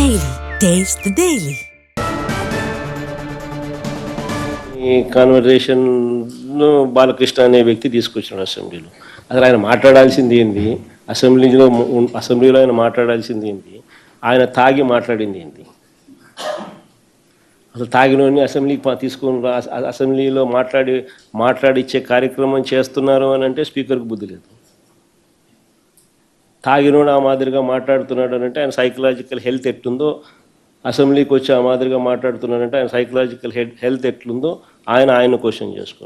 Daily. Taste the Daily. ఈ conversation Balakrishna అనే వ్యక్తి తీసుకొచ్చాడు అసెంబ్లీలో. అసలు ఆయన మాట్లాడాల్సింది ఏంది? అసెంబ్లీలో అసెంబ్లీలో ఆయన మాట్లాడాల్సింది ఏంది? ఆయన తాగి మాట్లాడింది ఏంది? అసలు తాగినోని అసెంబ్లీకి తీసుకుని తీసుకొని అసెంబ్లీలో మాట్లాడి మాట్లాడిచ్చే కార్యక్రమం చేస్తున్నారు అని అంటే స్పీకర్కి బుద్ధి లేదు. తాగినోడు ఆ మాదిరిగా మాట్లాడుతున్నాడు అని అంటే ఆయన సైకలాజికల్ హెల్త్ ఎట్లుందో అసెంబ్లీకి వచ్చి ఆ మాదిరిగా మాట్లాడుతున్నాడంటే ఆయన సైకలాజికల్ హెల్త్ ఎట్లుందో ఆయన ఆయన క్వశ్చన్ చేసుకో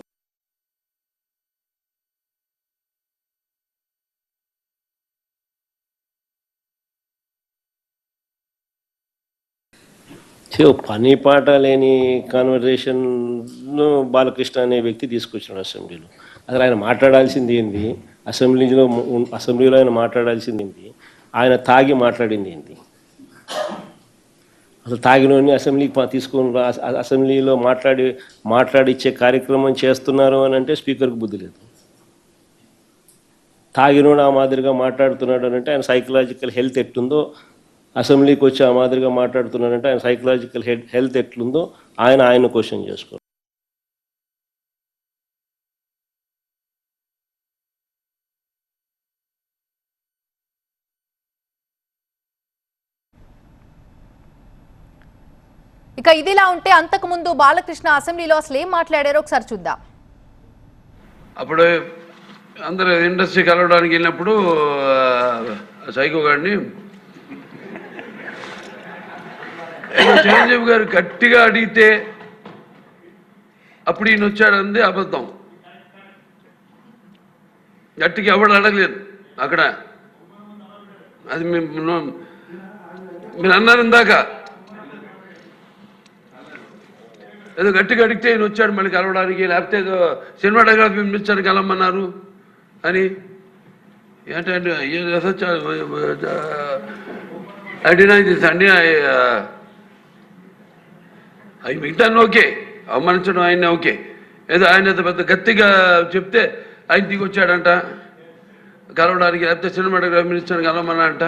పని పాట లేని కాన్వర్జేషన్ బాలకృష్ణ అనే వ్యక్తి తీసుకొచ్చాడు అసెంబ్లీలో. అసలు ఆయన మాట్లాడాల్సింది ఏంది? అసెంబ్లీలో అసెంబ్లీలో ఆయన మాట్లాడాల్సింది ఏంటి? ఆయన తాగి మాట్లాడింది ఏంటి? అసలు తాగినోని అసెంబ్లీకి తీసుకొని అసెంబ్లీలో మాట్లాడి మాట్లాడిచ్చే కార్యక్రమం చేస్తున్నారు అని అంటే స్పీకర్కి బుద్ధి లేదు. తాగినోడు ఆ మాదిరిగా మాట్లాడుతున్నాడు అని అంటే ఆయన సైకలాజికల్ హెల్త్ ఎట్టుందో అసెంబ్లీకి వచ్చి ఆ మాదిరిగా మాట్లాడుతున్నాడంటే ఆయన సైకలాజికల్ హెల్త్ ఎట్లుందో ఆయన ఆయన క్వశ్చన్ చేసుకోరు ఇక ఇదిలా ఉంటే అంతకు ముందు బాలకృష్ణ అసెంబ్లీలో అసలు ఏం మాట్లాడారో ఒకసారి చూద్దాం. అప్పుడు అందరు ఇండస్ట్రీ కలవడానికి వెళ్ళినప్పుడు సైకో గారిని చిరంజీవి గారు గట్టిగా అడిగితే అప్పుడు ఈయన వచ్చాడంది అబద్ధం. గట్టిగా ఎవడు అడగలేదు అక్కడ. అది మేము మీరు అన్నారు ఇందాక. ఏదో గట్టిగా అడిగితే ఈయన వచ్చాడు మళ్ళీ కలవడానికి లేకపోతే ఏదో సినిమాటోగ్రఫీ మినిస్టర్ కలవమన్నారు అని. ఏంటంటే అడినా ఇది సండి అవి మిగతా ఓకే అవమానించడం ఆయన ఓకే. ఏదో ఆయన పెద్ద గట్టిగా చెప్తే ఆయన దిగి వచ్చాడంట. కలవడానికి లేకపోతే సినిమాటోగ్రఫీ మినిస్టర్ కలవమన్నారంట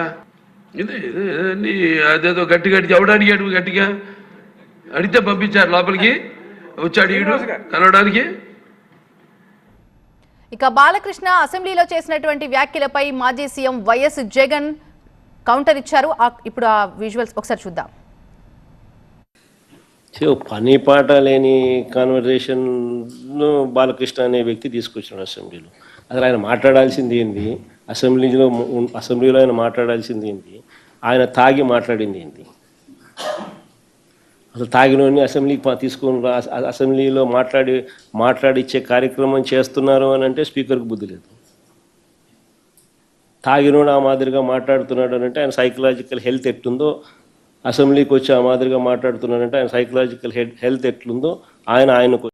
ఇదే ఇదే అదేదో గట్టి గట్టి ఎవడు అడిగాడు గట్టిగా? అడిగితే పంపించారు లోపలికి. వచ్చాడు ఈడు. కలవడానికి. ఇక బాలకృష్ణ అసెంబ్లీలో చేసినటువంటి వ్యాఖ్యలపై మాజీ సీఎం వైఎస్ జగన్ కౌంటర్ ఇచ్చారు. ఇప్పుడు ఆ విజువల్స్ ఒకసారి చూద్దాం. సో పని పాట లేని కాన్వర్జేషన్ బాలకృష్ణ అనే వ్యక్తి తీసుకొచ్చాడు అసెంబ్లీలో. అసలు ఆయన మాట్లాడాల్సింది ఏంది? అసెంబ్లీలో అసెంబ్లీలో ఆయన మాట్లాడాల్సింది ఏంది? ఆయన తాగి మాట్లాడింది ఏంది? అసలు తాగినోని అసెంబ్లీకి తీసుకొని రా- అసెంబ్లీలో మాట్లాడి మాట్లాడిచ్చే కార్యక్రమం చేస్తున్నారు అని అంటే స్పీకర్కి బుద్ధి లేదు. తాగినోడు ఆ మాదిరిగా మాట్లాడుతున్నాడు అని అంటే ఆయన సైకలాజికల్ హెల్త్ ఎట్టుందో అసెంబ్లీకి వచ్చి ఆ మాదిరిగా మాట్లాడుతున్నాడంటే ఆయన సైకలాజికల్ హెల్త్ ఎట్లుందో ఆయన ఆయన